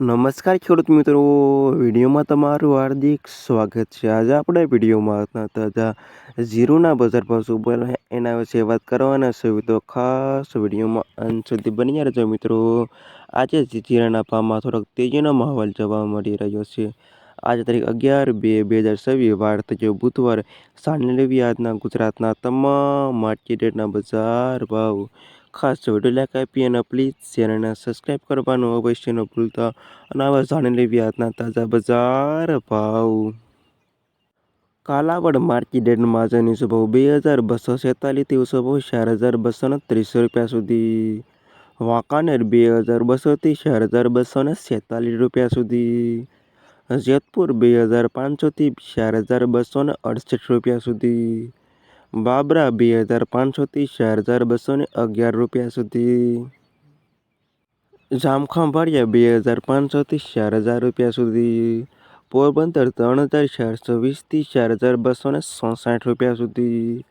નમસ્કાર ખેડૂત મિત્રો. વિડીયોમાં તમારું હાર્દિક સ્વાગત છે. આજે આપણે વિડીયોમાં તાજા ઝીરોના બજાર ભાવ શું બોલે એના વિશે વાત કરવાના છે. તો ખાસ વિડીયોમાં અંત સુધી બની રહેજો મિત્રો. આજે જીરાના ભાવમાં થોડોક તેજીનો માહોલ જોવા મળી રહ્યો છે. આજે તારીખ અગિયાર બે બે હજાર છવ્વીસ, વાર થયો બુધવાર. સાંજે આજના ગુજરાતના તમામ માર્કેટના બજાર ભાવ ખાસ વીડિયો લાઈક આપી અને પ્લીઝ ચેનલને સબસ્ક્રાઈબ કરવાનું અવશ્ય ન ભૂલતા. અને આવા જાણી લેવી આજના તાજા બજાર ભાવ. કાલાવડ માર્કેટમાં આજની ભાવ બે હજાર બસો છેતાલીસથી ઓછો ભાવ ચાર હજાર બસો ત્રીસ રૂપિયા સુધી. વાંકાનેર બે હજાર બસોથી ચાર હજાર બસો ને છેતાલીસ રૂપિયા સુધી. જેતપુર બે હજાર પાંચસોથી ચાર હજાર બસો ને અડસઠ રૂપિયા સુધી. બાબરા બે હજાર પાંચસોથી ચાર હજાર બસો ને અગિયાર રૂપિયા સુધી. જામખંભાળિયા બે હજાર પાંચસોથી ચાર હજાર રૂપિયા સુધી. પોરબંદર ત્રણ હજાર ચારસો વીસથી ચાર હજાર બસો ને સોસાઠ રૂપિયા સુધી.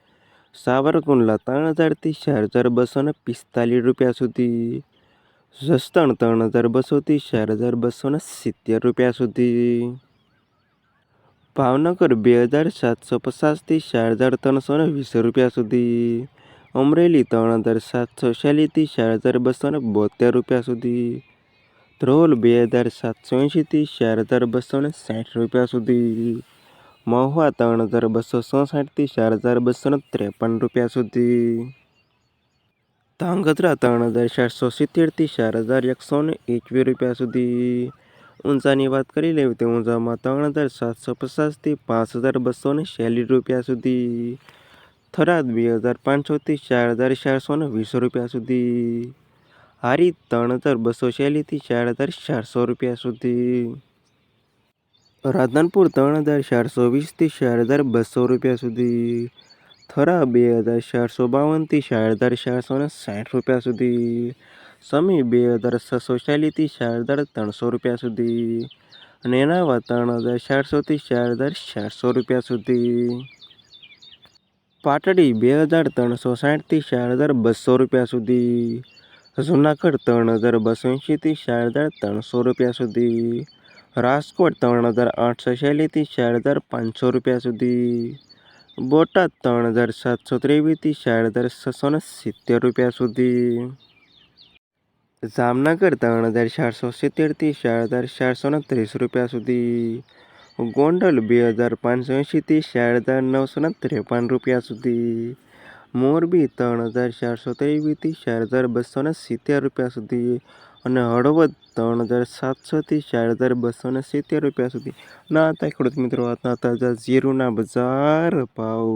સાવરકુંડલા ત્રણ હજારથી ચાર હજાર બસો ને પિસ્તાલીસ રૂપિયા સુધી. જસદણ ત્રણ હજાર બસોથી ચાર હજાર બસો ને સિત્તેર રૂપિયા સુધી. ભાવનગર બે હજાર સાતસો પચાસથી ચાર હજાર ત્રણસો ને વીસ રૂપિયા સુધી. અમરેલી ત્રણ હજાર સાતસો ચાલીસથી ચાર હજાર બસો ને બોતેર રૂપિયા સુધી. ધ્રોલ બે હજાર સાતસો એંશીથી ચાર હજાર બસો ને સાઠ રૂપિયા સુધી. મહુવા ત્રણ હજાર બસો ચોસાઠથી ચાર હજાર બસો ને ત્રેપન રૂપિયા સુધી. ધાંગધ્રા ત્રણ હજાર ચારસો સિત્તેરથી ચાર હજાર એકસો ને એકવીસ રૂપિયા સુધી. ઊંચાની વાત કરી લેવી તો ઊંઝામાં ત્રણ હજાર સાતસો પચાસથી પાંચ હજાર બસો ને ચાલીસ રૂપિયા સુધી થરાદ, બે હજાર પાંચસોથી ચાર હજાર ચારસો ને વીસ રૂપિયા સુધી હારી, ત્રણ હજાર બસો છેલ્લીથી ચાર હજાર ચારસો રૂપિયા સુધી. રાધનપુર, ત્રણ હજાર ચારસો વીસથી ચાર હજાર બસો રૂપિયા સુધી. થરા બે હજાર ચારસો બાવનથી ચાર હજાર ચારસો ને સાઠ રૂપિયા સુધી. સમી બે હજાર છસો ચાલીસથી ચાર હજાર ત્રણસો રૂપિયા સુધી અને એના ત્રણ હજાર ચારસોથી ચાર હજાર ચારસો રૂપિયા સુધી. પાટડી બે હજાર ત્રણસો સાઠથી ચાર હજાર બસો રૂપિયા સુધી. જુનાગઢ ત્રણ હજાર બસો એંશીથી ચાર હજાર ત્રણસો રૂપિયા સુધી. રાજકોટ ત્રણ હજાર આઠસો શૈલીથી ચાર હજાર પાંચસો રૂપિયા સુધી. બોટાદ ત્રણ હજાર સાતસો ત્રેવીસથી ચાર હજાર છસો ને સિત્તેર રૂપિયા સુધી. જામનગર ત્રણ હજાર ચારસો સિત્તેરથી ચાર હજાર ચારસો ત્રીસ રૂપિયા સુધી. ગોંડલ બે હજાર પાંચસો એંશીથી ચાર હજાર નવસો ત્રેપન રૂપિયા સુધી. મોરબી ત્રણ હજાર ચારસો ત્રેવીસથી ચાર હજાર બસો સિત્તેર રૂપિયા સુધી. અને હળવદ ત્રણ હજાર સાતસોથી ચાર હજાર બસો સિત્તેર રૂપિયા સુધી. ના હતા ખેડૂત મિત્રો હતા તાજા જીરુના બજાર ભાવ.